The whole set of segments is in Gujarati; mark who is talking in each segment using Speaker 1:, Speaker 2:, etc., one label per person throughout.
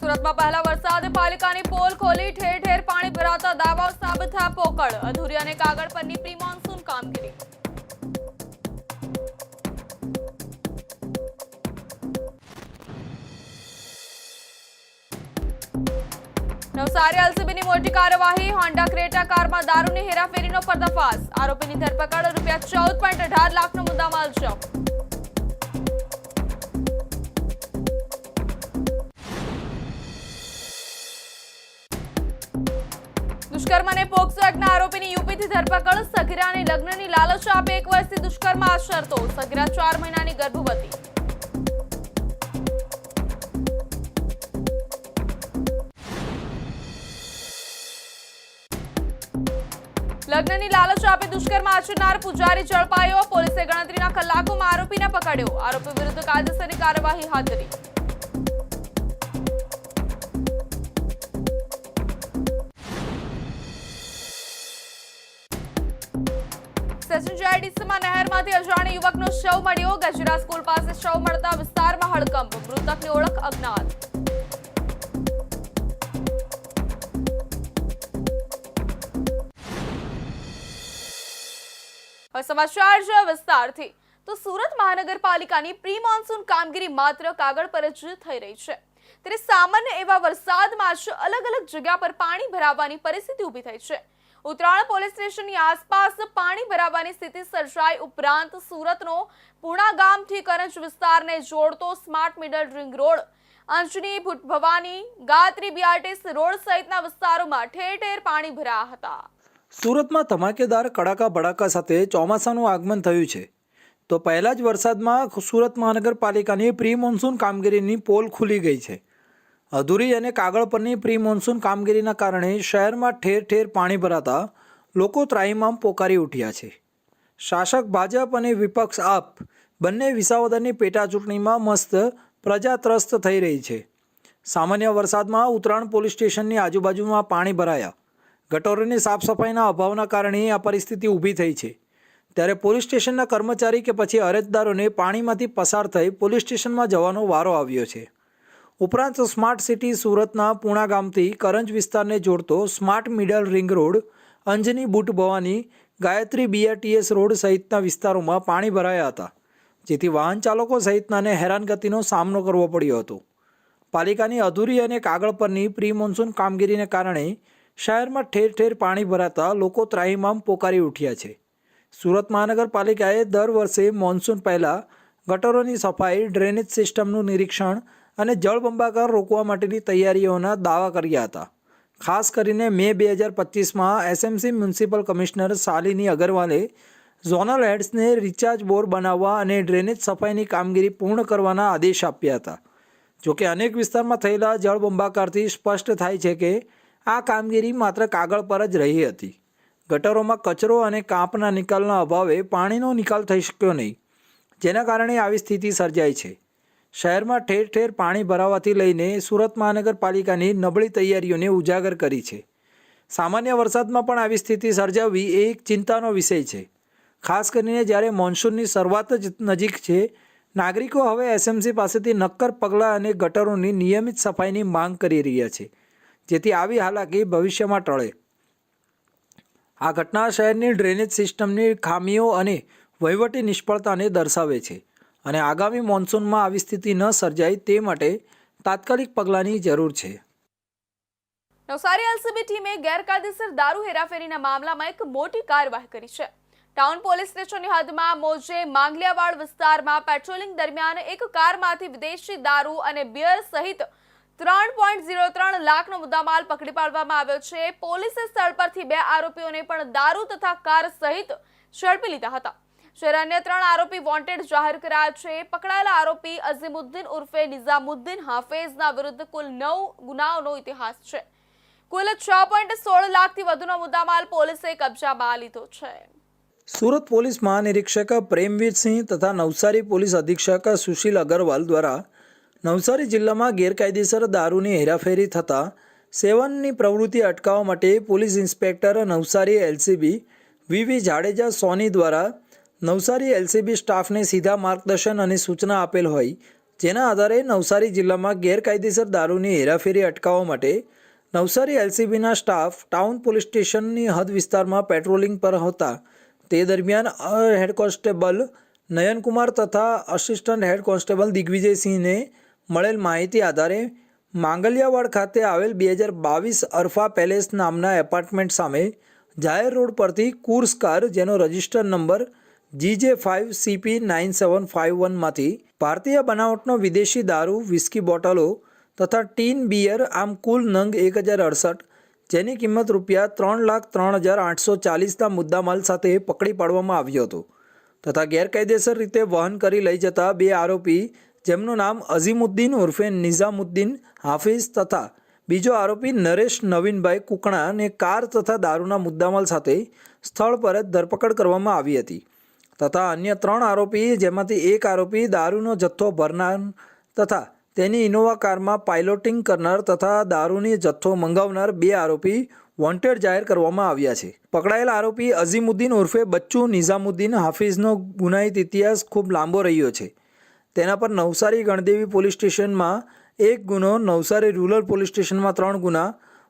Speaker 1: સુરતમાં પહેલા વરસાદે પાલિકાની પોલ ખોલી, ઠેર ઠેર પાણી ભરાતા દાવાઓ સાબિત થયા પોકળ. અધૂરી અને કાગળ પરની પ્રી મોન્સૂન કામગીરી. નવસારી એલસીબીની મોટી કાર્યવાહી, હોન્ડા ક્રેટા કારમાં દારૂની હેરાફેરીનો પર્દાફાશ. આરોપીની ધરપકડ રૂપિયા ચૌદ પોઈન્ટ અઢાર લાખનો મુદ્દામાલ જપ્ત દુષ્કર્મ અને પોક્સો એક્ટના આરોપીની યુપીથી ધરપકડ. સગીરાને લગ્નની લાલચ આપી એક વર્ષથી દુષ્કર્મ આચરતો સગીરા ચાર મહિનાની ગર્ભવતી. લગ્નની લાલચ આપી દુષ્કર્મ આચરનાર પૂજારી ઝડપાયો પોલીસે ગણતરીના કલાકોમાં આરોપીને પકડ્યો. આરોપી વિરુદ્ધ કાયદેસરની કાર્યવાહી હાથ ધરી. નહેરમાંથી અજાણી યુવકનો શવ મળ્યો. ગજરા સ્કૂલ પાસે શવ મળતા વિસ્તારમાં હડકંપ. મૃતકની ઓળખ અજ્ઞાત. સમાચાર છે વિસ્તારથી. તો સુરત મહાનગરપાલિકાની પ્રી મોન્સૂન કામગીરી માત્ર કાગળ પર જ થઈ રહી છે. ત્યારે સામાન્ય એવા વરસાદમાં જ અલગ અલગ જગ્યા પર પાણી ભરાવાની પરિસ્થિતિ ઊભી થઈ છે. ઉત્તરાયણ પોલીસ સ્ટેશનની આસપાસ પાણી ભરાવાની સ્થિતિ સર્જાઈ ઉપરાંત સુરતનો પૂણા ગામથી કરંજ વિસ્તારને જોડતો smart middle ring road, Anjani Bhut Bhavani, Gayatri BRTS road સહિતના વિસ્તારોમાં ઠેર ઠેર પાણી ભરાયા હતા.
Speaker 2: સુરતમાં ધમાકેદાર કડાકા ભડાકા સાથે ચોમાસાનું આગમન થયું છે. તો પહેલાં જ વરસાદમાં સુરત મહાનગરપાલિકાની પ્રી મોન્સૂન કામગીરીની પોલ ખુલી ગઈ છે. અધૂરી અને કાગળ પરની પ્રી મોન્સૂન કામગીરીના કારણે શહેરમાં ઠેર ઠેર પાણી ભરાતા લોકો ત્રાહિમામ પોકારી ઉઠ્યા છે. શાસક ભાજપ અને વિપક્ષ આપ બંને વિસાવદરની પેટાચૂંટણીમાં મસ્ત પ્રજા ત્રસ્ત થઈ રહી છે. સામાન્ય વરસાદમાં ઉત્તરાયણ પોલીસ સ્ટેશનની આજુબાજુમાં પાણી ભરાયા. ગટોરોની સાફ સફાઈના અભાવના કારણે આ પરિસ્થિતિ ઊભી થઈ છે. ત્યારે પોલીસ સ્ટેશનના કર્મચારી કે પછી અરજદારોને પાણીમાંથી પસાર થઈ પોલીસ સ્ટેશનમાં જવાનો વારો આવ્યો છે. ઉપરાંત સ્માર્ટ સિટી સુરતના પૂણા ગામથી કરંજ વિસ્તારને જોડતો smart middle ring road, Anjani Bhut Bhavani, Gayatri BRTS road સહિતના વિસ્તારોમાં પાણી ભરાયા હતા, જેથી વાહન ચાલકો સહિતનાને હેરાનગતિનો સામનો કરવો પડ્યો હતો. પાલિકાની અધૂરી અને કાગળ પરની પ્રી મોન્સૂન કામગીરીને કારણે શહેરમાં ઠેર ઠેર પાણી ભરાતા લોકો ત્રાહિમામ પોકારી ઉઠ્યા છે. સુરત મહાનગરપાલિકાએ દર વર્ષે મોન્સૂન પહેલાં ગટરોની સફાઈ, ડ્રેનેજ સિસ્ટમનું નિરીક્ષણ અને જળબંબાકાર રોકવા માટેની તૈયારીઓના દાવા કર્યા હતા. ખાસ કરીને મે બે હજાર પચીસમાં એસએમસી મ્યુનિસિપલ કમિશનર શાલિની અગરવાલે ઝોનલ હેડ્સને રિચાર્જ બોર બનાવવા અને ડ્રેનેજ સફાઈની કામગીરી પૂર્ણ કરવાના આદેશ આપ્યા હતા. જોકે અનેક વિસ્તારમાં થયેલા જળબંબાકારથી સ્પષ્ટ થાય છે કે આ કામગીરી માત્ર કાગળ પર જ રહી હતી. ગટરોમાં કચરો અને કાંપના નિકાલના અભાવે પાણીનો નિકાલ થઈ શક્યો નહીં, જેના કારણે આવી સ્થિતિ સર્જાઈ છે. શહેરમાં ઠેર ઠેર પાણી ભરાવાથી લઈને સુરત મહાનગરપાલિકાની નબળી તૈયારીઓને ઉજાગર કરી છે. સામાન્ય વરસાદમાં પણ આવી સ્થિતિ સર્જાવવી એ એક ચિંતાનો વિષય છે. ખાસ કરીને જ્યારે મોન્સૂનની શરૂઆત જ નજીક છે, નાગરિકો હવે એસએમસી પાસેથી નક્કર પગલાં અને ગટરોની નિયમિત સફાઈની માંગ કરી રહ્યા છે. જેથી આવી હાલાકી ભવિષ્યમાં ટળે. આ ઘટના શહેરની ડ્રેનેજ સિસ્ટમની ખામીઓ અને વહીવટી નિષ્ફળતાને દર્શાવે છે અને આગામી મોન્સૂનમાં આવી સ્થિતિ ન સર્જાય તે માટે તાત્કાલિક પગલાંની જરૂર છે.
Speaker 1: નવસારી એલસીબી ટીમે ગેરકાયદેસર દારૂ હેરાફેરીના મામલામાં એક મોટી કાર્યવાહી કરી છે. ટાઉન પોલીસ સ્ટેશનની હદમાં મોજે માંગલિયાવાડ વિસ્તારમાં પેટ્રોલિંગ દરમિયાન એક કારમાંથી વિદેશી દારૂ અને બિયર સહિત ત્રણ પોઈન્ટ ઝીરો ત્રણ લાખનો મુદ્દામાલ પકડી પાડવામાં આવ્યો છે. પોલીસે સ્થળ પરથી બે આરોપીઓને પણ દારૂ તથા કાર સહિત ઝડપી લીધા હતા. શહેર અન્ય ત્રણ આરોપી વોન્ટેડ જાહેર કરાયા છે. પકડાયેલા આરોપી અઝીમુદ્દીન ઉર્ફે નિઝામુદ્દીન હાફેઝના વિરુદ્ધ કુલ નવ ગુનાઓનો ઇતિહાસ છે. કુલ છ પોઈન્ટ સોળ લાખથી વધુનો મુદ્દામાલ પોલીસે કબજામાં લીધો છે.
Speaker 2: સુરત પોલીસ મહાનિરીક્ષક પ્રેમવીરસિંહ તથા નવસારી પોલીસ અધિક્ષક સુશીલ અગરવાલ દ્વારા નવસારી જિલ્લામાં ગેરકાયદેસર દારૂની હેરાફેરી થતાં સેવનની પ્રવૃત્તિ અટકાવવા માટે police inspector Navsari LCB V V Jadeja Soni દ્વારા નવસારી એલસીબી સ્ટાફને સીધા માર્ગદર્શન અને સૂચના આપેલ હોય, જેના આધારે નવસારી જિલ્લામાં ગેરકાયદેસર દારૂની હેરાફેરી અટકાવવા માટે નવસારી એલસીબીના સ્ટાફ ટાઉન પોલીસ સ્ટેશનની હદ વિસ્તારમાં પેટ્રોલિંગ પર હતા. તે દરમિયાન હેડ કોન્સ્ટેબલ નયનકુમાર તથા અસિસ્ટન્ટ હેડ કોન્સ્ટેબલ દિગ્વિજયસિંહને મળેલ માહિતી આધારે માંગલિયાવાડ ખાતે આવેલ બે હજાર બાવીસ અરફા પેલેસ નામના એપાર્ટમેન્ટ સામે જાહેર રોડ પરથી કુર્સ કાર જેનો register number GJ five CP nine seven five વનમાંથી ભારતીય બનાવટનો વિદેશી દારૂ, વિસ્કી બોટલો તથા ટીન બિયર આમ કુલ નંગ એક હજાર અડસઠ, જેની કિંમત રૂપિયા ત્રણ લાખ ત્રણ હજાર આઠસો ચાલીસના મુદ્દામાલ સાથે પકડી પાડવામાં આવ્યો હતો તથા ગેરકાયદેસર રીતે વહન કરી લઈ જતા બે આરોપી જેમનું નામ અઝીમુદ્દીન ઉર્ફે નિઝામુદ્દીન હાફિઝ તથા બીજો આરોપી નરેશ નવીનભાઈ કુકણાને કાર તથા દારૂના મુદ્દામાલ સાથે સ્થળ પર જ ધરપકડ કરવામાં આવી હતી. તથા અન્ય ત્રણ આરોપી, જેમાંથી એક આરોપી દારૂનો જથ્થો ભરનાર તથા તેની ઇનોવા કારમાં પાઇલોટિંગ કરનાર તથા દારૂની જથ્થો મંગાવનાર બે આરોપી વોન્ટેડ જાહેર કરવામાં આવ્યા છે. પકડાયેલા આરોપી અઝીમુદ્દીન ઉર્ફે બચ્ચુ નિઝામુદ્દીન હાફિઝનો ગુનાહિત ઇતિહાસ ખૂબ લાંબો રહ્યો છે. તેના પર નવસારી ગણદેવી પોલીસ સ્ટેશનમાં એક ગુનો, નવસારી રૂરલ પોલીસ સ્ટેશનમાં ત્રણ ગુના,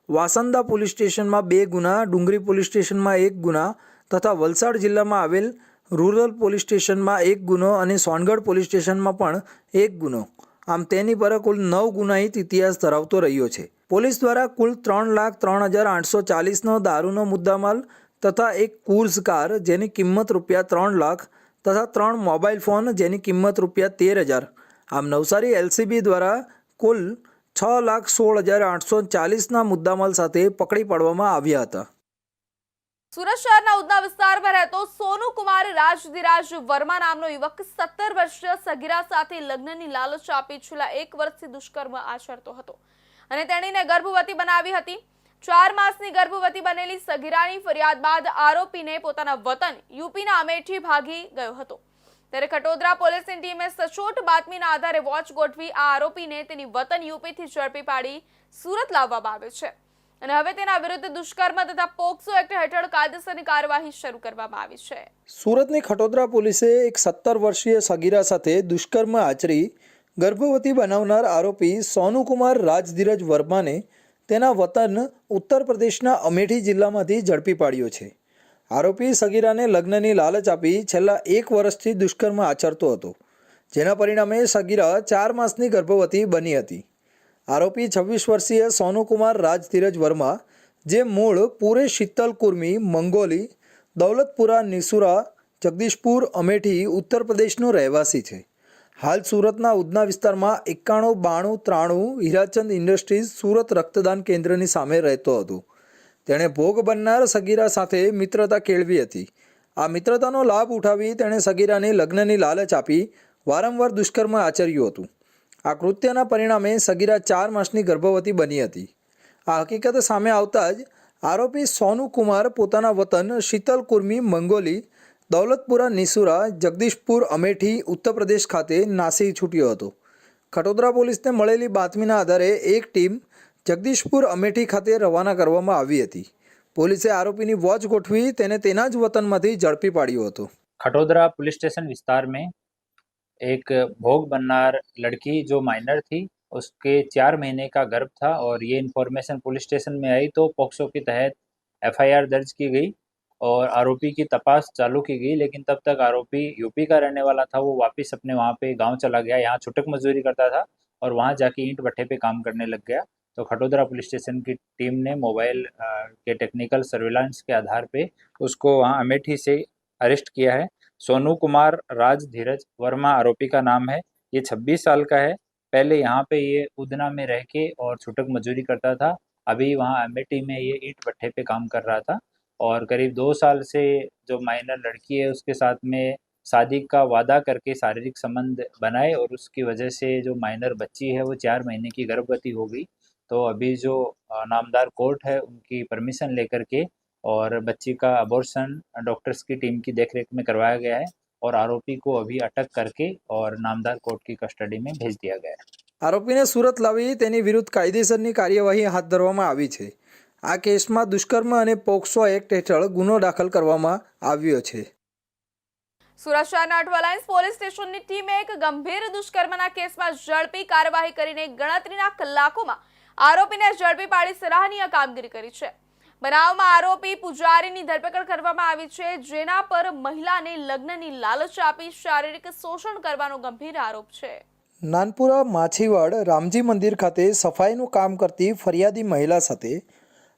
Speaker 2: વાસંદા પોલીસ સ્ટેશનમાં બે ગુના, ડુંગરી પોલીસ સ્ટેશનમાં એક ગુના તથા વલસાડ જિલ્લામાં આવેલ રૂરલ પોલીસ સ્ટેશનમાં એક ગુનો અને સોનગઢ પોલીસ સ્ટેશનમાં પણ એક ગુનો. આમ તેની પર કુલ નવ ગુનાહિત ઇતિહાસ ધરાવતો રહ્યો છે. પોલીસ દ્વારા કુલ ત્રણ લાખ ત્રણ હજાર આઠસો ચાલીસનો દારૂનો મુદ્દામાલ તથા એક કુર્ઝ કાર જેની કિંમત રૂપિયા ત્રણ લાખ તથા ત્રણ મોબાઈલ ફોન જેની કિંમત રૂપિયા તેર હજાર. આમ નવસારી એલસીબી દ્વારા કુલ છ લાખ સોળ હજાર આઠસો ચાલીસના મુદ્દામાલ સાથે પકડી પાડવામાં આવ્યા હતા.
Speaker 1: સુરત શહેરના ઉદના વિસ્તારમાં રહેતો સોનુ કુમાર રાજધિરાજ વર્મા નામનો યુવક સત્તર વર્ષીય સગીરા સાથે લગ્નની લાલચ આપી છેલ્લા એક વર્ષથી દુષ્કર્મ આચરતો હતો. અને તેણીને ગર્ભવતી બનાવી હતી. ચાર માસની ગર્ભવતી બનેલી સગીરાની ફરિયાદ બાદ આરોપીને પોતાના વતન યુપીના અમેઠી ભાગી ગયો હતો. ત્યારે ખટોદરા પોલીસની ટીમે સચોટ બાતમીના આધારે વોચ ગોઠવી આ આરોપીને તેની વતન યુપીથી ઝડપી પાડી સુરત લાવવામાં આવ્યો છે. અને હવે તેના વિરુદ્ધ દુષ્કર્મ તથા પોક્સો એક્ટ હેઠળ કાયદેસરની કાર્યવાહી શરૂ કરવામાં આવી છે.
Speaker 2: સુરતની ખટોદરા પોલીસે એક સત્તર વર્ષીય સગીરા સાથે દુષ્કર્મ આચરી ગર્ભવતી બનાવનાર આરોપી સોનુકુમાર રાજધીરજ વર્માને તેના વતન ઉત્તર પ્રદેશના અમેઠી જિલ્લામાંથી ઝડપી પાડ્યો છે. આરોપી સગીરાને લગ્નની લાલચ આપી છેલ્લા એક વર્ષથી દુષ્કર્મ આચરતો હતો, જેના પરિણામે સગીરા ચાર માસની ગર્ભવતી બની હતી. આરોપી છવ્વીસ વર્ષીય સોનુકુમાર રાજધીરજ વર્મા, જે મૂળ પૂરે શીતલ કુર્મી, મંગોલી, દૌલતપુરા, નિસુરા, જગદીશપુર, અમેઠી, ઉત્તર પ્રદેશનો રહેવાસી છે. હાલ સુરતના ઉધના વિસ્તારમાં એકાણું, બાણું, ત્રાણું હીરાચંદ ઇન્ડસ્ટ્રીઝ સુરત રક્તદાન કેન્દ્રની સામે રહેતો હતો. તેણે ભોગ બનનાર સગીરા સાથે મિત્રતા કેળવી હતી. આ મિત્રતાનો લાભ ઉઠાવી તેણે સગીરાને લગ્નની લાલચ આપી વારંવાર દુષ્કર્મ આચર્યું હતું. આ કૃત્યના પરિણામે સગીરા ચાર માસની ગર્ભવતી બની હતી. આ હકીકત સામે આવતા જ આરોપી સોનુ કુમાર પોતાના વતન શીતલ કુર્મી મંગોલી દૌલતપુરા નિસુરા જગદીશપુર અમેઠી ઉત્તર પ્રદેશ ખાતે નાસી છૂટ્યો હતો ખટોદરા પોલીસને મળેલી બાતમીના આધારે એક ટીમ જગદીશપુર અમેઠી ખાતે રવાના કરવામાં આવી હતી પોલીસે આરોપીની વોચ ગોઠવી તેને તેના જ વતનમાંથી ઝડપી પાડ્યો હતો
Speaker 3: खटोदरा पुलिस स्टेशन विस्तार में एक भोग बननार लड़की जो माइनर थी उसके चार महीने का गर्भ था और ये इन्फॉर्मेशन पुलिस स्टेशन में आई तो पॉक्सो के तहत एफआईआर दर्ज की गई और आरोपी की तपास चालू की गई, लेकिन तब तक आरोपी यूपी का रहने वाला था, वो वापस अपने वहाँ पे गाँव चला गया। यहाँ छुटक मजदूरी करता था और वहाँ जाके ईंट भट्ठे पे काम करने लग गया। तो खटोदरा पुलिस स्टेशन की टीम ने मोबाइल के टेक्निकल सर्विलांस के आधार पे उसको वहाँ अमेठी से अरेस्ट किया है। सोनू कुमार राज धीरज वर्मा आरोपी का नाम है। ये 26 साल का है। पहले यहाँ पे ये उधना में रह के और छुटक मजदूरी करता था। अभी वहाँ अमेठी में ये ईंट भट्ठे पे काम कर रहा था। और करीब दो साल से जो माइनर लड़की है उसके साथ में शादी का वादा करके शारीरिक संबंध बनाए और उसकी वजह से जो माइनर बच्ची है वो चार महीने की गर्भवती हो गई तो अभी जो अ, नामदार कोर्ट है उनकी परमिशन लेकर के और बच्ची का अबॉर्शन डॉक्टर्स की टीम की देखरेख में करवाया गया है और आरोपी को अभी अटक करके और नामदार कोर्ट की कस्टडी में भेज दिया गया है
Speaker 2: આરોપીને સુરત લાવી તેની વિરુદ્ધ કાયદેસરની કાર્યવાહી હાથ ધરવામાં આવી છે આ કેસમાં દુષ્કર્મ અને પોક્સો એક્ટ હેઠળ ગુનો દાખલ કરવામાં આવ્યો છે.
Speaker 1: સુરત શહેરના અઠવાલાઇન્સ પોલીસ સ્ટેશનની ટીમે એક ગંભીર દુષ્કર્મના કેસમાં ઝડપી કાર્યવાહી કરીને ગણતરીના કલાકોમાં આરોપીને ઝડપી પાડી સરાહનીય કામગીરી કરી છે. બનાવમાં આરોપી પૂજારીની ધરપકડ કરવામાં આવી છે જેના પર મહિલાને લગ્નની લાલચ આપી શારીરિક શોષણ કરવાનો ગંભીર આરોપ છે.
Speaker 2: નાનપુરા માછીવાડ રામજી મંદિર ખાતે સફાઈનું કામ કરતી ફરિયાદી મહિલા સાથે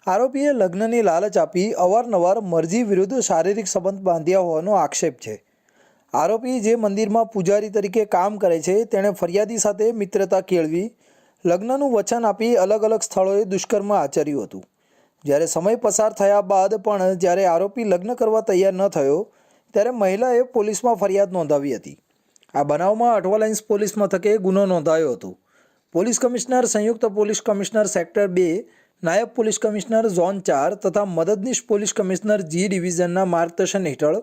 Speaker 2: આરોપીએ લગ્નની લાલચ આપી અવારનવાર મરજી વિરુદ્ધ શારીરિક સંબંધ બાંધ્યા હોવાનો આક્ષેપ છે. આરોપી જે મંદિરમાં પૂજારી તરીકે કામ કરે છે, તેણે ફરિયાદી સાથે મિત્રતા કેળવી, લગ્નનું વચન આપી અલગ અલગ સ્થળોએ દુષ્કર્મ આચર્યું હતું. જ્યારે સમય પસાર થયા બાદ પણ જ્યારે આરોપી લગ્ન કરવા તૈયાર ન થયો, ત્યારે મહિલાએ પોલીસમાં ફરિયાદ નોંધાવી હતી. આ બનાવમાં અઠવાલાઇન્સ પોલીસ મથકે ગુનો નોંધાયો હતો. પોલીસ કમિશનર, સંયુક્ત પોલીસ કમિશનર સેક્ટર બે નાયબ પોલીસ કમિશનર ઝોન ચાર તથા મદદનીશ પોલીસ કમિશનર જી ડિવિઝનના માર્ગદર્શન હેઠળ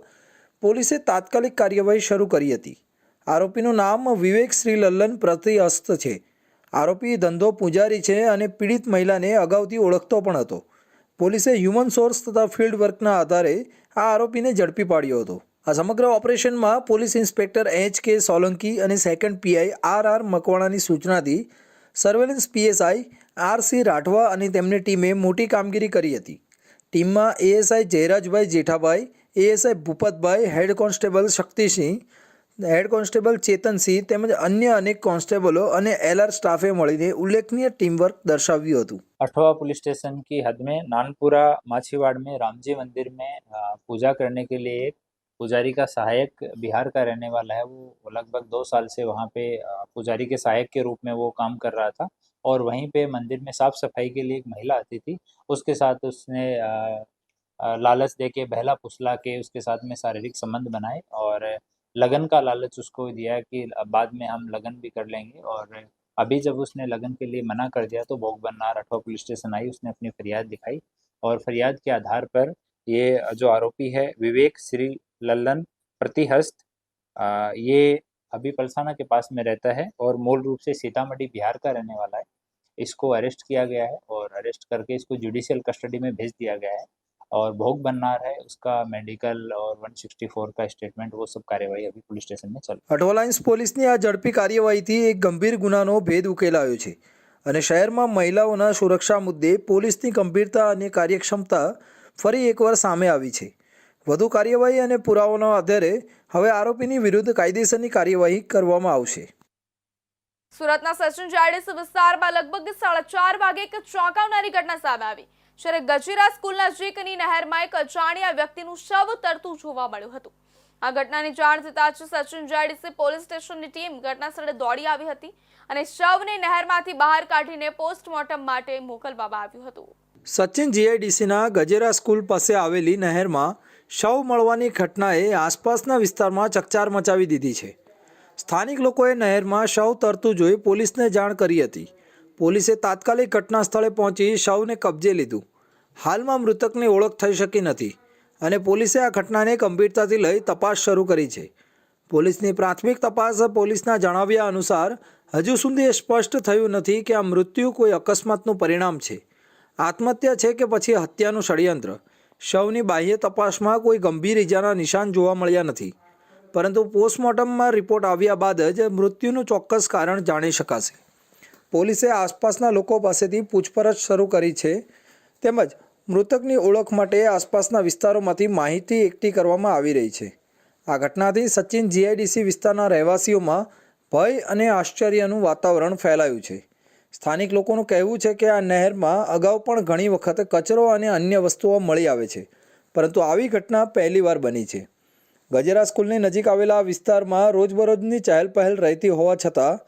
Speaker 2: પોલીસે તાત્કાલિક કાર્યવાહી શરૂ કરી હતી. આરોપીનું નામ વિવેક શ્રી લલ્લન પ્રતિહસ્ત છે. આરોપી ધંધો પૂજારી છે અને પીડિત મહિલાને અગાઉથી ઓળખતો પણ હતો. પોલીસે હ્યુમન સોર્સ તથા ફિલ્ડ વર્કના આધારે આ આરોપીને ઝડપી પાડ્યો હતો. આ સમગ્ર ઓપરેશનમાં police inspector H K Solanki અને સેકન્ડ પીઆઈ આર આર મકવાણાની સૂચનાથી surveillance PSI R C Rathwa અને તેમની ટીમે મોટી કામગીરી કરી હતી ટીમમાં ASI Jayrajbhai Jethabhai ASI Bhupatbhai head constable Shaktisinh head constable Chetansinh તેમજ અન્ય અનેક કોન્સ્ટેબલો અને એલઆર સ્ટાફે મળીને ઉલ્લેખનીય ટીમવર્ક દર્શાવ્યું હતું
Speaker 3: अठवा पुलिस स्टेशन की हद में नानपुरा माछीवाड़ में रामजी मंदिर में अ, पूजा करने के लिए एक पुजारी का सहायक बिहार का रहने वाला है वो लगभग दो साल से वहाँ पे अ, पुजारी के सहायक के रूप में वो काम कर रहा था और वहीं पे मंदिर में साफ़ सफ़ाई के लिए एक महिला आती थी। उसके साथ उसने लालच दे के, बहला फुसला के उसके साथ में शारीरिक संबंध बनाए और लगन का लालच उसको दिया कि बाद में हम लगन भी कर लेंगे। और अभी जब उसने लगन के लिए मना कर दिया तो भोग बननार अठवा पुलिस स्टेशन आई, उसने अपनी फरियाद दिखाई और फरियाद के आधार पर ये जो आरोपी है, विवेक श्री लल्लन प्रतिहस्त ये अभी पलसाना के पास में रहता है और मूल रूप से सीतामढ़ी बिहार का रहने वाला है इसको अरेस्ट किया गया है और अरेस्ट करके इसको जुडिशियल कस्टडी में भेज दिया गया है और भोग बननार है उसका मेडिकल और 164 का स्टेटमेंट वो सब कार्यवाही अभी पुलिस स्टेशन में चल
Speaker 2: અઠવાલાઇન્સ પોલીસની આ ઝડપી કાર્યવાહીથી એક ગંભીર ગુનાનો ભેદ ઉકેલાયો છે અને શહેરમાં મહિલાઓના સુરક્ષા મુદ્દે પોલીસની ગંભીરતા અને કાર્યક્ષમતા ફરી એકવાર સામે આવી છે વધુ કાર્યવાહી અને પુરાવાના આધારે હવે આરોપીની વિરુદ્ધ કાયદેસરની કાર્યવાહી કરવામાં આવશે.
Speaker 1: સુરતના સચિન જાડેસ વિસ્તારમાં લગભગ સાડા ચાર વાગે એક ચોંકાવનારી ઘટના સામે આવી. જ્યારે ગજીરા સ્કૂલ નજીકની નહેરમાં એક અજાણ્યા વ્યક્તિનું શવ તરતું જોવા મળ્યું હતું. આ ઘટનાની જાણ થતાં જ સચિન જાડીસે પોલીસ સ્ટેશનની ટીમ ઘટના સ્થળે દોડી આવી હતી અને શવને નહેરમાંથી બહાર કાઢીને પોસ્ટમોર્ટમ માટે મોકલવામાં આવ્યું હતું.
Speaker 2: સચિન જીઆઈડીસીના ગજેરા સ્કૂલ પાસે આવેલી નહેરમાં શવ મળવાની ઘટનાએ આસપાસના વિસ્તારમાં ચકચાર મચાવી દીધી છે. સ્થાનિક લોકોએ નહેરમાં શવ તરતું જોઈ પોલીસને જાણ કરી હતી. પોલીસે તાત્કાલિક ઘટના સ્થળે પહોંચી શવને કબજે લીધું. હાલમાં મૃતકની ઓળખ થઈ શકી નથી અને પોલીસે આ ઘટનાને ગંભીરતાથી લઈ તપાસ શરૂ કરી છે. પોલીસની પ્રાથમિક તપાસ પોલીસના જણાવ્યા અનુસાર, હજુ સુધી એ સ્પષ્ટ થયું નથી કે આ મૃત્યુ કોઈ અકસ્માતનું પરિણામ છે. આત્મહત્યા છે કે પછી હત્યાનું ષડયંત્ર? શવની બાહ્ય તપાસમાં કોઈ ગંભીર ઇજાના નિશાન જોવા મળ્યા નથી. પરંતુ પોસ્ટમોર્ટમમાં રિપોર્ટ આવ્યા બાદ જ મૃત્યુનું ચોક્કસ કારણ જાણી શકાશે. પોલીસે આસપાસના લોકો પાસેથી પૂછપરછ શરૂ કરી છે. તેમજ મૃતકની ઓળખ માટે આસપાસના વિસ્તારોમાંથી માહિતી એકઠી કરવામાં આવી રહી છે. આ ઘટનાથી સચિન જીઆઈડીસી વિસ્તારના રહેવાસીઓમાં ભય અને આશ્ચર્યનું વાતાવરણ ફેલાયું છે. સ્થાનિક લોકોનું કહેવું છે કે આ નહેરમાં અગાઉ પણ ઘણી વખત કચરો અને અન્ય વસ્તુઓ મળી આવે છે, પરંતુ આવી ઘટના પહેલીવાર બની છે. ગજેરા સ્કૂલની નજીક આવેલા આ વિસ્તારમાં રોજબરોજની ચહેલ પહેલ રહેતી હોવા છતાં,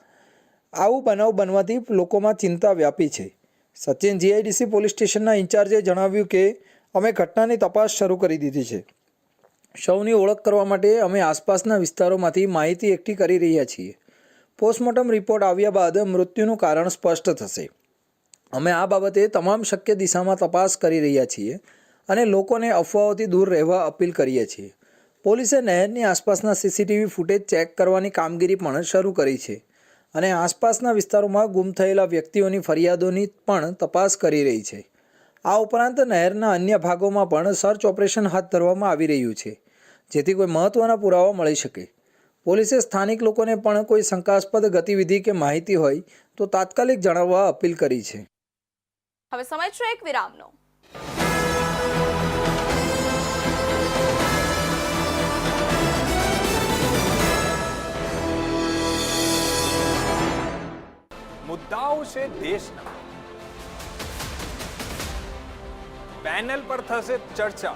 Speaker 2: આવું બનાવ બનવાથી લોકોમાં ચિંતા વ્યાપી છે. સચિન જીઆઈડીસી પોલીસ સ્ટેશનના ઇન્ચાર્જે જણાવ્યું કે, અમે ઘટનાની તપાસ શરૂ કરી દીધી છે. સૌની ઓળખ કરવા માટે અમે આસપાસના વિસ્તારોમાંથી માહિતી એકઠી કરી રહ્યા છીએ. પોસ્ટમોર્ટમ રિપોર્ટ આવ્યા બાદ મૃત્યુનું કારણ સ્પષ્ટ થશે. અમે આ બાબતે તમામ શક્ય દિશામાં તપાસ કરી રહ્યા છીએ અને લોકોને અફવાઓથી દૂર રહેવા અપીલ કરીએ છીએ. પોલીસે નહેરની આસપાસના સીસીટીવી ફૂટેજ ચેક કરવાની કામગીરી પણ શરૂ કરી છે અને આસપાસના વિસ્તારોમાં ગુમ થયેલા વ્યક્તિઓની ફરિયાદોની પણ તપાસ કરી રહી છે. આ ઉપરાંત નહેરના અન્ય ભાગોમાં પણ સર્ચ ઓપરેશન હાથ ધરવામાં આવી રહ્યું છે, જેથી કોઈ મહત્ત્વના પુરાવા મળી શકે. પોલીસે સ્થાનિક લોકોને પણ કોઈ શંકાસ્પદ ગતિવિધિ કે માહિતી હોય તો તાત્કાલિક જણાવવા અપીલ કરી છે.
Speaker 1: હવે સમય છે એક વિરામનો.
Speaker 4: મુદ્દાઓ છે દેશના. પેનલ પર થશે ચર્ચા.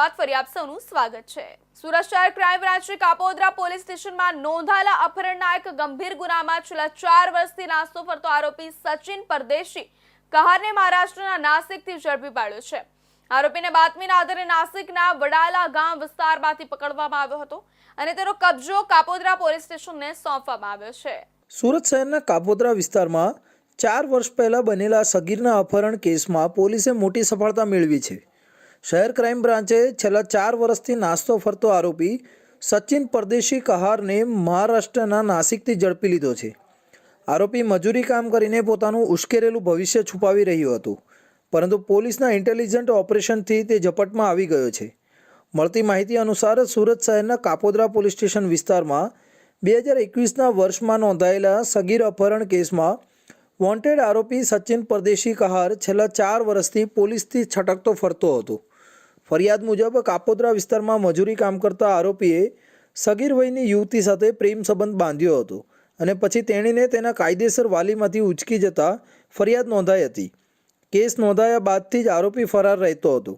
Speaker 1: બાદ ફરી આપ સૌનું સ્વાગત છે. સુરત શહેર ક્રાઇમ બ્રાન્ચે કાપોદ્રા પોલીસ સ્ટેશનમાં નોંધાયેલા અપહરણના એક ગંભીર ગુનામાં છેલ્લા ચાર વર્ષથી નાસ્તો ફરતો આરોપી સચિન પરદેશી કહારને મહારાષ્ટ્રના નાસિકથી ઝડપી પાડ્યો છે. આરોપીને બાતમીના આધારે નાસિકના વડાલા ગામ વિસ્તારમાંથી પકડવામાં આવ્યો હતો અને તેનો કબજો કાપોદ્રા પોલીસ સ્ટેશનને સોંપવામાં આવ્યો છે.
Speaker 2: સુરત શહેરના કાપોદ્રા વિસ્તારમાં ચાર વર્ષ પહેલાં બનેલા સગીરના અપહરણ કેસમાં પોલીસે મોટી સફળતા મેળવી છે. શહેર ક્રાઇમ બ્રાન્ચે છેલ્લા ચાર વર્ષથી નાસ્તો ફરતો આરોપી સચિન પરદેશી કહારને મહારાષ્ટ્રના નાસિકથી ઝડપી લીધો છે. આરોપી મજૂરી કામ કરીને પોતાનું ઉશ્કેરેલું ભવિષ્ય છુપાવી રહ્યું હતું, પરંતુ પોલીસના ઇન્ટેલિજન્ટ ઓપરેશનથી તે ઝપટમાં આવી ગયો છે. મળતી માહિતી અનુસાર સુરત શહેરના કાપોદ્રા પોલીસ સ્ટેશન વિસ્તારમાં બે હજાર એકવીસના વર્ષમાં નોંધાયેલા સગીર અપહરણ કેસમાં વોન્ટેડ આરોપી સચિન પરદેશી કહાર છેલ્લા ચાર વર્ષથી પોલીસથી છટકતો ફરતો હતો. ફરિયાદ મુજબ કાપોદ્રા વિસ્તારમાં મજૂરી કામ કરતા આરોપીએ સગીર વયની યુવતી સાથે પ્રેમ સંબંધ બાંધ્યો હતો અને પછી તેણીને તેના કાયદેસર વાલીમાંથી ઉચકી જતા ફરિયાદ નોંધાઈ હતી. કેસ નોંધાયા બાદથી જ આરોપી ફરાર રહેતો હતો.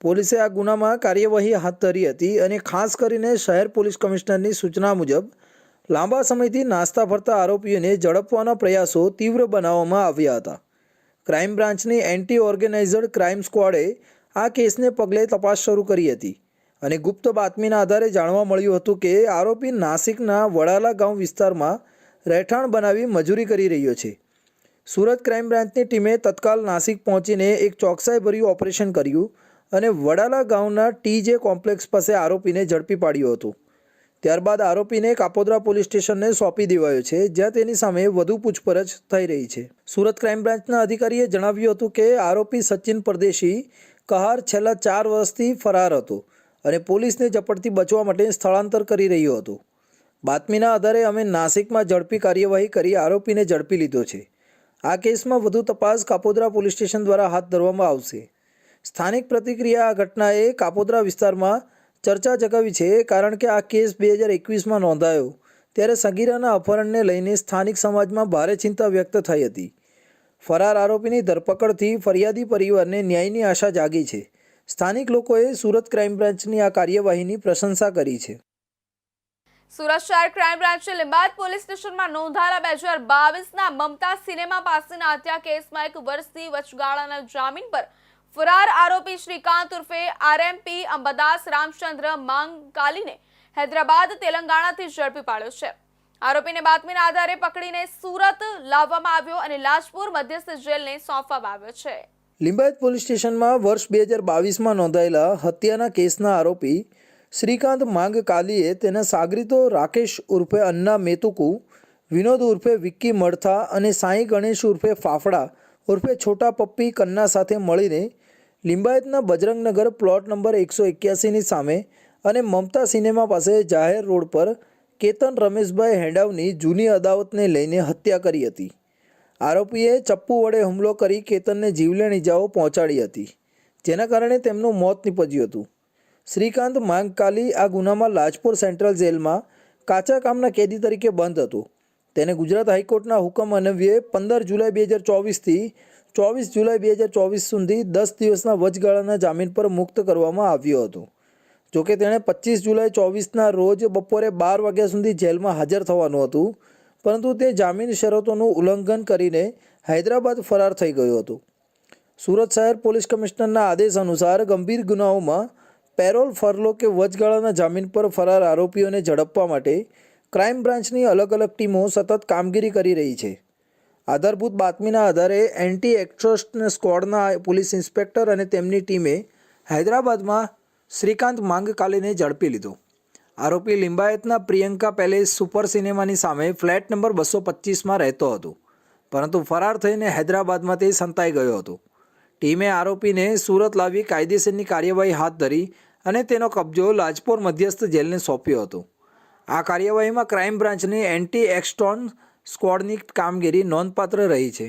Speaker 2: પોલીસે આ ગુનામાં કાર્યવાહી હાથ ધરી હતી અને ખાસ કરીને શહેર પોલીસ કમિશનરની સૂચના મુજબ લાંબા સમયથી નાસ્તા ફરતા આરોપીઓને ઝડપવાના પ્રયાસો તીવ્ર બનાવવામાં આવ્યા હતા. ક્રાઇમ બ્રાન્ચની એન્ટી ઓર્ગેનાઇઝડ ક્રાઇમ સ્ક્વોડે આ કેસને પગલે તપાસ શરૂ કરી હતી અને ગુપ્ત બાતમીના આધારે જાણવા મળ્યું હતું કે આરોપી નાસિકના વડાલા ગામ વિસ્તારમાં રહેઠાણ બનાવી મજૂરી કરી રહ્યો છે. સુરત ક્રાઇમ બ્રાન્ચની ટીમે તત્કાલ નાસિક પહોંચીને એક ચોકસાઈભર્યું ઓપરેશન કર્યું અને વડાલા ગામના ટીજે કોમ્પ્લેક્સ પાસે આરોપીને ઝડપી પાડ્યો હતો. ત્યારબાદ આરોપીને કાપોદ્રા પોલીસ સ્ટેશનને સોંપી દેવાયો છે, જ્યાં તેની સામે વધુ પૂછપરછ થઈ રહી છે. સુરત ક્રાઇમ બ્રાન્ચના અધિકારીએ જણાવ્યું હતું કે આરોપી સચિન પરદેશી કહાર છેલ્લા ચાર વર્ષથી ફરાર હતો અને પોલીસને ઝપટથી બચવા માટે સ્થળાંતર કરી રહ્યો હતો. બાતમીના આધારે અમે નાસિકમાં ઝડપી કાર્યવાહી કરી આરોપીને ઝડપી લીધો છે. આ કેસમાં વધુ તપાસ કાપોદ્રા પોલીસ સ્ટેશન દ્વારા હાથ ધરવામાં આવશે. સ્થાનિક પ્રતિક્રિયા આ ઘટનાએ કાપોદ્રા વિસ્તારમાં ચર્ચા જગાવી છે કારણ કે આ કેસ બે હજાર એકવીસમાં નોંધાયો, ત્યારે સગીરાના અપહરણને લઈને સ્થાનિક સમાજમાં ભારે ચિંતા વ્યક્ત થઈ હતી. ફરાર આરોપીની ધરપકડથી ફરિયાદી પરિવારને ન્યાયની આશા જાગી છે. સ્થાનિક લોકોએ સુરત ક્રાઇમ બ્રાન્ચની આ કાર્યવાહીની પ્રશંસા કરી છે.
Speaker 1: સુરત શહેર ક્રાઇમ બ્રાન્ચે લીંબાદ પોલીસ સ્ટેશનમાં નોંધાયેલા બે હજાર બાવીસના મમતા સિનેમા પાસેના હત્યા કેસમાં એક વર્ષથી વચગાળાના જામીન પર ફરાર આરોપી શ્રીકાંત ઉર્ફે આરએમપી અંબાદાસ રામચંદ્ર માંગકાલીને હૈદરાબાદ તેલંગાણાથી ઝડપી પાડ્યો છે. આરોપીને બાતમીના આધારે પકડીને સુરત લાવવામાં આવ્યો અને લાજપુર મધ્યસ્થ જેલને સોંપવામાં આવ્યો છે.
Speaker 2: લિંબાયત પોલીસ સ્ટેશનમાં વર્ષ બે હજાર બાવીસમાં નોંધાયેલા હત્યાના કેસના આરોપી શ્રીકાંત માંગ કાલીએ તેના સાગરીતો રાકેશ ઉર્ફે અન્ના મેતુકુ, વિનોદ ઉર્ફે વિક્કી મળથા અને સાંઈ ગણેશ ઉર્ફે ફાફડા ઉર્ફે છોટા પપ્પી કન્ના સાથે મળીને લિંબાયતના બજરંગનગર પ્લોટ નંબર એકસો એક્યાસીની સામે અને મમતા સિનેમા પાસે જાહેર રોડ પર કેતન રમેશભાઈ હેંડાવની જૂની અદાવતને લઈને હત્યા કરી હતી. આરોપીએ ચપ્પુ વડે હુમલો કરી કેતનને જીવલેણ ઇજાઓ પહોંચાડી હતી, જેના કારણે તેમનું મોત નીપજ્યું હતું. શ્રીકાંત માંગકાલી આ ગુનામાં લાજપુર સેન્ટ્રલ જેલમાં, કાચા કામના કેદી તરીકે બંધ હતો. તેને ગુજરાત હાઈકોર્ટના હુકમ અન્વયે પંદર જુલાઈ બે હજાર ચોવીસથી ચોવીસ જુલાઈ બે હજાર ચોવીસ સુધી દસ દિવસના વચગાળાના જામીન પર મુક્ત કરવામાં આવ્યો હતો. જોકે તેણે પચીસ જુલાઈ ચોવીસના રોજ બપોરે બાર વાગ્યા સુધી જેલમાં હાજર થવાનું હતું, પરંતુ તે જામીન શરતોનું ઉલ્લંઘન કરીને હૈદરાબાદ ફરાર થઈ ગયો હતો. સુરત શહેર પોલીસ કમિશનરના આદેશ અનુસાર ગંભીર ગુનાઓમાં પેરોલ ફરલો કે વચગાળાના જામીન પર ફરાર આરોપીઓને ઝડપવા માટે ક્રાઇમ બ્રાન્ચની અલગ અલગ ટીમો સતત કામગીરી કરી રહી છે. આધારભૂત બાતમીના આધારે એન્ટી એક્ટ્રસ્ટ સ્ક્વોડના પોલીસ ઇન્સ્પેક્ટર અને તેમની ટીમે હૈદરાબાદમાં શ્રીકાંત માંગકાલીને ઝડપી લીધો. આરોપી લિંબાયતના પ્રિયંકા પેલેસ સુપર સિનેમાની સામે ફ્લેટ નંબર બસો પચીસમાં રહેતો હતો. પરંતુ ફરાર થઈને હૈદરાબાદમાં તે સંતાઈ ગયો હતો. ટીમે આરોપીને સુરત લાવી કાયદેસરની કાર્યવાહી હાથ ધરી અને તેનો કબજો લાજપોર મધ્યસ્થ જેલને સોંપ્યો હતો. આ કાર્યવાહીમાં ક્રાઇમ બ્રાન્ચની એન્ટી એક્સ્ટોન સ્ક્વોડની કામગીરી નોંધપાત્ર રહી છે.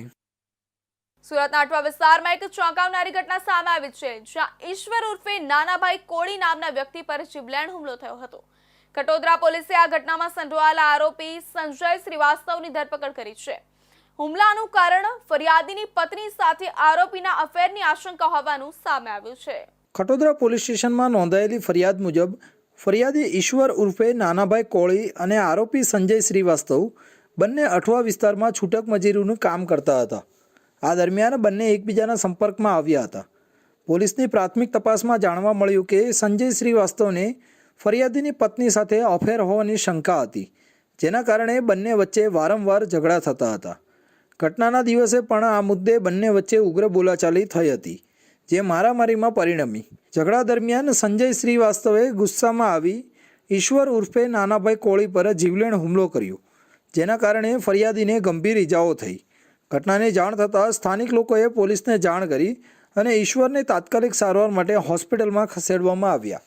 Speaker 1: સુરતના અટવા વિસ્તારમાં એક ચોંકાવનારી ઘટના સામે આવી છે, જ્યાં ઈશ્વર ઉર્ફે નાનાભાઈ કોળી નામના વ્યક્તિ પર જીવલેણ હુમલો થયો હતો. કટોદરા પોલીસે આ ઘટનામાં સંડોવાયેલા આરોપી સંજય શ્રીવાસ્તવની ધરપકડ કરી છે. હુમલાનું કારણ ફરિયાદીની પત્ની સાથે આરોપીના અફેરની આશંકા હોવાનું સામે આવ્યું છે.
Speaker 2: ખટોદરા પોલીસ સ્ટેશનમાં નોંધાયેલી ફરિયાદ મુજબ, ફરિયાદી ઈશ્વર ઉર્ફે નાનાભાઈ કોળી અને આરોપી સંજય શ્રીવાસ્તવ બંને અઠવા વિસ્તારમાં છૂટક મજૂરીનું કામ કરતા હતા. આ દરમિયાન બંને એકબીજાના સંપર્કમાં આવ્યા હતા. પોલીસની પ્રાથમિક તપાસમાં જાણવા મળ્યું કે સંજય શ્રીવાસ્તવને ફરિયાદીની પત્ની સાથે અફેર હોવાની શંકા હતી, જેના કારણે બંને વચ્ચે વારંવાર ઝઘડા થતા હતા. ઘટનાના દિવસે પણ આ મુદ્દે બંને વચ્ચે ઉગ્ર બોલાચાલી થઈ હતી, જે મારામારીમાં પરિણમી. ઝઘડા દરમિયાન સંજય શ્રીવાસ્તવે ગુસ્સામાં આવી ઈશ્વર ઉર્ફે નાનાભાઈ કોળી પર જીવલેણ હુમલો કર્યો, જેના કારણે ફરિયાદીને ગંભીર ઈજાઓ થઈ. ઘટનાની જાણ થતાં સ્થાનિક લોકોએ પોલીસને જાણ કરી અને ઈશ્વરને તાત્કાલિક સારવાર માટે હોસ્પિટલમાં ખસેડવામાં આવ્યા.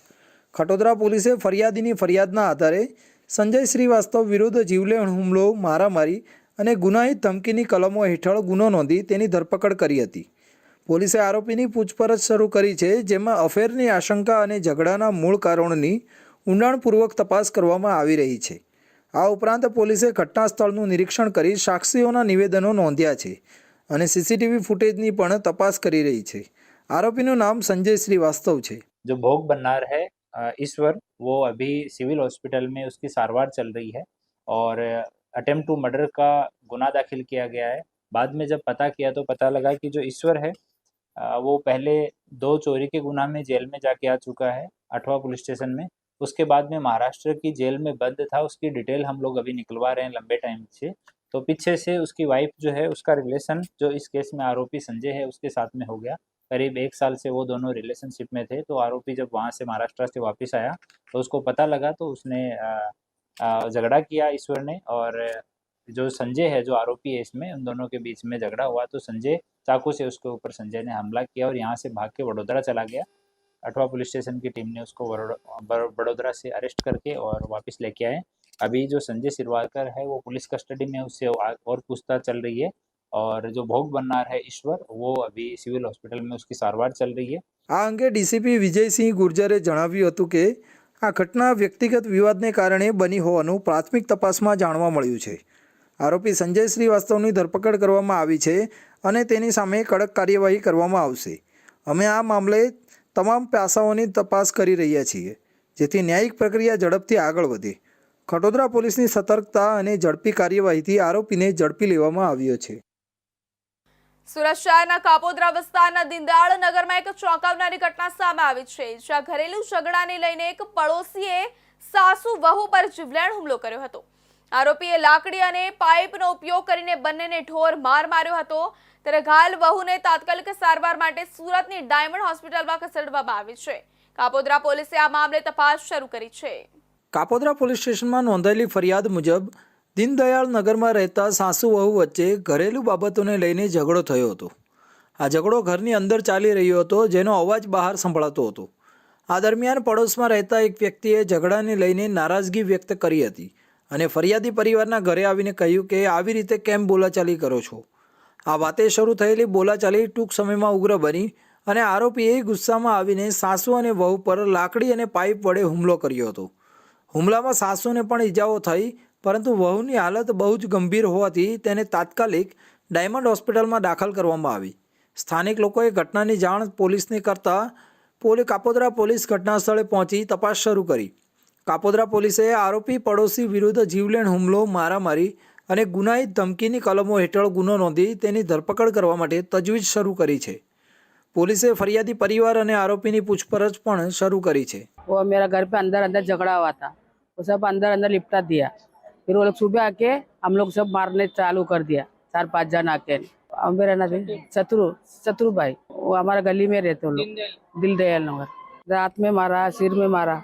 Speaker 2: ખટોદરા પોલીસે ફરિયાદીની ફરિયાદના આધારે સંજય શ્રીવાસ્તવ વિરુદ્ધ જીવલેણ હુમલો મારામારી અને ગુનાહિત ધમકીની કલમો હેઠળ ગુનો નોંધી તેની ધરપકડ કરી હતી. પોલીસે આરોપીની પૂછપરછ શરૂ કરી છે, જેમાં અફેરની આશંકા અને ઝઘડાના મૂળ કારણોની ઊંડાણપૂર્વક તપાસ કરવામાં આવી રહી છે. આ ઉપરાંત પોલીસે ઘટના સ્થળનું નિરીક્ષણ કરી સાક્ષીઓના નિવેદનો નોંધ્યા છે અને સીસીટીવી ફૂટેજની પણ તપાસ કરી રહી છે આરોપીનું નામ સંજય શ્રીવાસ્તવ છે
Speaker 3: जो भोग बननार है अ, ईश्वर वो अभी सिविल हॉस्पिटल में उसकी सारवार चल रही है और अटेम्प्ट टू मर्डर का गुना दाखिल किया गया है बाद में जब पता किया तो पता लगा कि जो ईश्वर है अ, वो पहले दो चोरी के गुना में जेल में जाके आ चुका है अठवा पुलिस स्टेशन में उसके बाद में महाराष्ट्र की जेल में बंद था, उसकी डिटेल हम लोग अभी निकलवा रहे हैं लंबे टाइम से। तो पीछे से उसकी वाइफ जो है, उसका रिलेशन जो इस केस में आरोपी संजय है, उसके साथ में हो गया। करीब एक साल से वो दोनों रिलेशनशिप में थे तो आरोपी जब वहाँ से महाराष्ट्र से वापस आया तो उसको पता लगा तो उसने झगड़ा किया ईश्वर ने और जो संजय है, जो आरोपी है इसमें, उन दोनों के बीच में झगड़ा हुआ तो संजय चाकू से उसके ऊपर संजय ने हमला किया और यहाँ से भाग के वडोदरा चला गया। अठवा पुलिस स्टेशन की टीम ने उसको वडोद- बर- वडोदरा से अरेस्ट करके और वापस लेके आए अभी जो संजय सिरवाकर है वो पुलिस कस्टडी में उससे आ- और पूछताछ चल रही है और जो भोग बननार है ईश्वर वो अभी सिविल हॉस्पिटल में उसकी सारवार चल रही है
Speaker 2: આ અંગે ડીસીપી વિજયસિંહ ગુર્જરે જણાવ્યું હતું કે આ ઘટના વ્યક્તિગત વિવાદને કારણે બની હોવાનું પ્રાથમિક તપાસમાં જાણવા મળ્યું છે આરોપી સંજય શ્રીવાસ્તવની ધરપકડ કરવામાં આવી છે અને તેની સામે કડક કાર્યવાહી કરવામાં આવશે અમે આ મામલે તમામ પાસાઓની તપાસ કરી રહ્યા છીએ, જેથી ન્યાયિક પ્રક્રિયા ઝડપથી આગળ વધે. ખટોદરા પોલીસની સતર્કતા અને ઝડપી કાર્યવાહીથી આરોપીને ઝડપી લેવામાં આવ્યો છે.
Speaker 1: સુરત શહેરના કાપોદ્રા વિસ્તારના દિંદાળ નગરમાં એક ચોંકાવનારી ઘટના સામે આવી છે, જ્યાં ઘરેલુ ઝઘડાને લઈને એક પડોશીએ સાસુ વહુ પર જીવલેણ હુમલો કર્યો હતો. આરોપીએ લાકડી અને પાઇપનો ઉપયોગ કરીને બંનેને ઢોર માર માર્યો હતો. ત્યારે ઘાયલ વહુને તાત્કાલિક સારવાર માટે સુરતની ડાયમંડ હોસ્પિટલમાં ખસેડવામાં આવી છે. કાપોદ્રા પોલીસે આ મામલે તપાસ શરૂ કરી છે.
Speaker 2: કાપોદ્રા પોલીસ સ્ટેશનમાં નોંધાયેલી ફરિયાદ મુજબ, દીનદયાળ નગરમાં રહેતા સાસુ વહુ વચ્ચે ઘરેલું બાબતોને લઈને ઝઘડો થયો હતો. આ ઝઘડો ઘરની અંદર ચાલી રહ્યો હતો, જેનો અવાજ બહાર સંભળાતો હતો. આ દરમિયાન પડોશમાં રહેતા એક વ્યક્તિએ ઝઘડાને લઈને નારાજગી વ્યક્ત કરી હતી. અને ફરિયાદી પરિવારના ઘરે આવીને કહ્યું કે, આવી રીતે કેમ બોલાચાલી કરો છો? આ વાતે શરૂ થયેલી બોલાચાલી ટૂંક સમયમાં ઉગ્ર બની અને આરોપીએ ગુસ્સામાં આવીને સાસુ અને વહુ પર લાકડી અને પાઇપ વડે હુમલો કર્યો હતો. હુમલામાં સાસુને પણ ઈજાઓ થઈ, પરંતુ વહુની હાલત બહુ જ ગંભીર હોવાથી તેને તાત્કાલિક ડાયમંડ હોસ્પિટલમાં દાખલ કરવામાં આવી. સ્થાનિક લોકોએ ઘટનાની જાણ પોલીસને કરતાં પોલી, કાપોદરા પોલીસ ઘટના સ્થળે પહોંચી તપાસ શરૂ કરી. કાપોદ્રા પોલીસે આરોપી પડોશી વિરુદ્ધ જીવલેણ હુમલો મારામારી અને ગુનાહિત ધમકીની કલમો હેઠળ ગુનો નોંધી તેની ધરપકડ કરવા માટે તજવીજ શરૂ કરી છે પોલીસે ફરિયાદી પરિવાર અને આરોપીની પૂછપરછ પણ શરૂ કરી છે
Speaker 5: वो मेरा घर पे अंदर अंदर झगड़ा हुआ था वो सब अंदर अंदर लिपटा दिया फिर वो लोग सुबह आके हम लोग सब मारने चालू कर दिया चार पांच जन आके अब मेरा ना शत्रु शत्रु भाई वो हमारा गली में रहते वो लोग दिल दयाल नगर रात में मारा सिर में मारा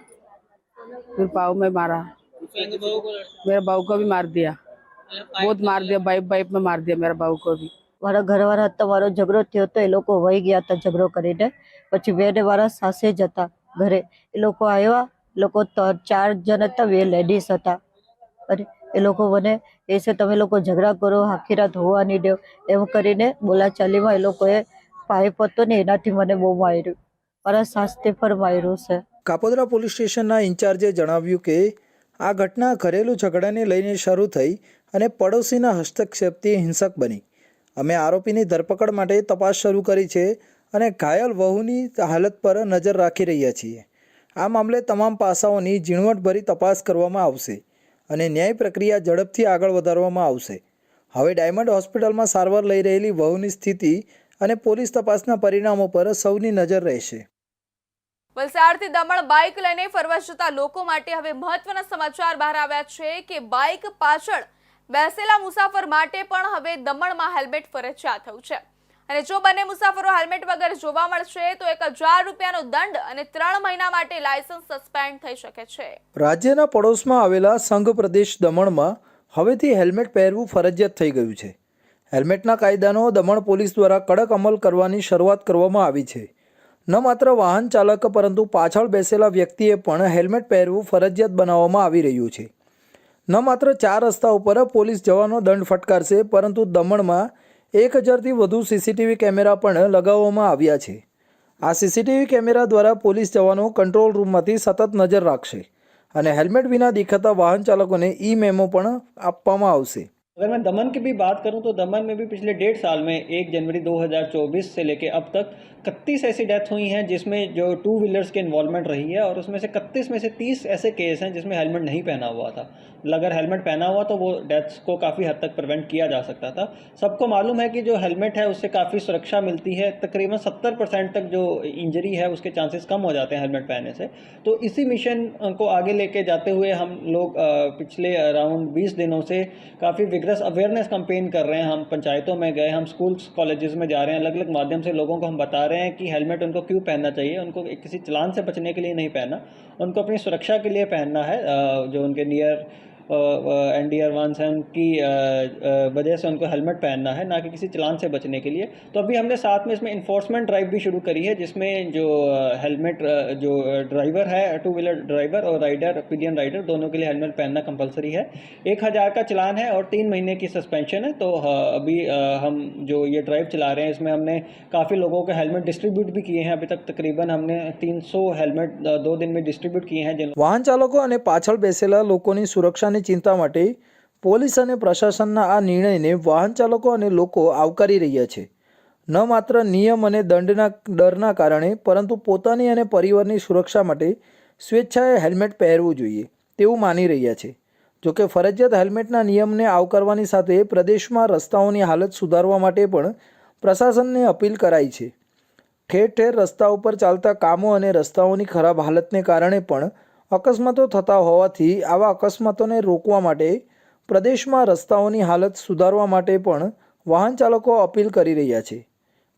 Speaker 5: फिर पाँव में मारा मेरे बहू को भी मार दिया बहुत मार दिया बाइप बाइप में मार दिया मेरे बहू को भी
Speaker 6: મારા ઘરવાળા હતા મારો ઝઘડો થયો હતો એ લોકો વહી ગયા હતા ઝઘડો કરીને પછી બેને મારા સાસે જ હતા ઘરે એ લોકો આવ્યા એ લોકો ત- ચાર જણ હતા બે લેડીઝ હતા અને એ લોકો મને એ છે તમે લોકો ઝઘડા કરો આખી રાત હોવા નહીં દો એમ કરીને બોલાચાલીમાં એ લોકોએ પાઇપ હતો ને એનાથી મને બહુ માર્યું મારા સાસને પણ માર્યું છે
Speaker 2: કાપોદ્રા પોલીસ સ્ટેશનના ઇન્ચાર્જે જણાવ્યું કે, આ ઘટના ઘરેલું ઝઘડાને લઈને શરૂ થઈ અને પડોશીના હસ્તક્ષેપથી હિંસક બની. અમે આરોપીની ધરપકડ માટે તપાસ શરૂ કરી છે અને ઘાયલ વહુની હાલત પર નજર રાખી રહ્યા છીએ. આ મામલે તમામ પાસાઓની ઝીણવટભરી તપાસ કરવામાં આવશે અને ન્યાય પ્રક્રિયા ઝડપથી આગળ વધારવામાં આવશે. હવે ડાયમંડ હોસ્પિટલમાં સારવાર લઈ રહેલી વહુની સ્થિતિ અને પોલીસ તપાસના પરિણામો પર સૌની નજર રહેશે.
Speaker 1: વલસાડથી દમણ બાઇક લઈને ફરવા જતા લોકો માટે હવે મહત્વના સમાચાર બહાર આવ્યા છે કે બાઇક પાછળ બેસેલા મુસાફર માટે પણ હવે દમણમાં હેલ્મેટ ફરજિયાત થયું છે. અને જો બંને મુસાફરો હેલ્મેટ વગર જોવા મળશે, તો એક હજાર રૂપિયાનો દંડ અને ત્રણ મહિના માટે લાયસન્સ સસ્પેન્ડ થઈ શકે છે.
Speaker 2: રાજ્યના પડોશમાં આવેલા સંઘ પ્રદેશ દમણમાં હવેથી હેલ્મેટ પહેરવું ફરજિયાત થઈ ગયું છે. હેલ્મેટના કાયદાનો દમણ પોલીસ દ્વારા કડક અમલ કરવાની શરૂઆત કરવામાં આવી છે. ન માત્ર વાહન ચાલક, પરંતુ પાછળ બેસેલા વ્યક્તિએ પણ હેલ્મેટ પહેરવું ફરજિયાત બનાવવામાં આવી રહ્યું છે. ન માત્ર ચાર રસ્તા ઉપર પોલીસ જવાનો દંડ ફટકારશે, પરંતુ દમણમાં એક હજારથી વધુ સીસીટીવી કેમેરા પણ લગાવવામાં આવ્યા છે. આ સીસીટીવી કેમેરા દ્વારા પોલીસ જવાનો કંટ્રોલ રૂમમાંથી સતત નજર રાખશે અને હેલ્મેટ વિના દેખાતા વાહન ચાલકોને ઈ મેમો પણ આપવામાં આવશે.
Speaker 7: अगर मैं दमन की भी बात करूँ तो दमन में भी पिछले डेढ़ साल में, एक जनवरी 2024 से लेकर अब तक इकतीस ऐसी डेथ हुई हैं, जिसमें जो टू व्हीलर्स के इन्वॉल्वमेंट रही है, और उसमें से इकतीस में से तीस ऐसे केस हैं जिसमें हेलमेट नहीं पहना हुआ था। अगर हेलमेट पहना हुआ तो वो डेथ्स को काफ़ी हद तक प्रिवेंट किया जा सकता था। सबको मालूम है कि जो हेलमेट है, उससे काफ़ी सुरक्षा मिलती है। तकरीबन सत्तर परसेंट तक जो इंजरी है, उसके चांसेस कम हो जाते हैं हेलमेट पहनने से। तो इसी मिशन को आगे लेके जाते हुए हम लोग पिछले अराउंड 20 दिनों से काफ़ी विग्रस अवेयरनेस कंपेन कर रहे हैं। हम पंचायतों में गए, हम स्कूल्स कॉलेजेस में जा रहे हैं। अलग अलग माध्यम से लोगों को हम बता रहे हैं कि हेलमेट उनको क्यों पहनना चाहिए? उनको किसी चलान से बचने के लिए नहीं पहनना। उनको अपनी सुरक्षा के लिए पहनना है जो उनके near N D are once हैं उनकी अ, अ, वजह से उनको हेलमेट पहनना है ना कि किसी चलान से बचने के लिए तो अभी हमने साथ में इसमें इन्फोर्समेंट ड्राइव भी शुरू करी है जिसमें जो हेलमेट जो ड्राइवर है टू व्हीलर ड्राइवर और राइडर पिलियन राइडर दोनों के लिए हेलमेट पहनना कंपलसरी है एक हज़ार का चलान है और तीन महीने की सस्पेंशन है तो अ, अभी अ, हम जो ये ड्राइव चला रहे हैं इसमें हमने काफ़ी लोगों के हेलमेट डिस्ट्रीब्यूट भी किए हैं अभी तक तकरीबन हमने 300 हेलमेट अ, दो दिन में डिस्ट्रीब्यूट किए हैं जिन
Speaker 2: વાહન ચાલકો અને પાછળ બેસેલા લોકોની સુરક્ષાની ચિંતા માટે પોલીસ અને પ્રશાસનના આ નિર્ણયને વાહન ચાલકો અને લોકો આવકારી રહ્યા છે. ન માત્ર નિયમ અને દંડના ડરના કારણે, પરંતુ પોતાની અને પરિવારની સુરક્ષા માટે સ્વેચ્છાએ હેલ્મેટ પહેરવું જોઈએ, તેવું માની રહ્યા છે. જોકે ફરજિયાત હેલ્મેટના નિયમને આવકારવાની સાથે પ્રદેશમાં રસ્તાઓની હાલત સુધારવા માટે પણ પ્રશાસનને અપીલ કરાઈ છે. ઠેર ઠેર રસ્તા ઉપર ચાલતા કામો અને રસ્તાઓની ખરાબ હાલતને કારણે પણ અકસ્માતો થતા હોવાથી આવા અકસ્માતોને રોકવા માટે પ્રદેશમાં રસ્તાઓની હાલત સુધારવા માટે પણ વાહન ચાલકો અપીલ કરી રહ્યા છે.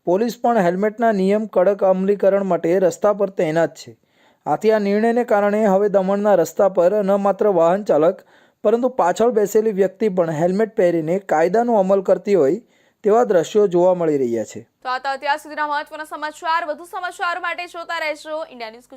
Speaker 2: પોલીસ પણ હેલ્મેટના નિયમ કડક અમલીકરણ માટે રસ્તા પર તૈનાત છે. આથી આ નિર્ણયને કારણે હવે દમણના રસ્તા પર ન માત્ર વાહન ચાલક, પરંતુ પાછળ બેસેલી વ્યક્તિ પણ હેલ્મેટ પહેરીને કાયદાનો અમલ કરતી હોય તેવા દ્રશ્યો જોવા મળી રહ્યા છે.
Speaker 1: તો અત્યાર સુધીના મહત્વના સમાચાર. વધુ સમાચાર માટે જોતા રહેશો. India news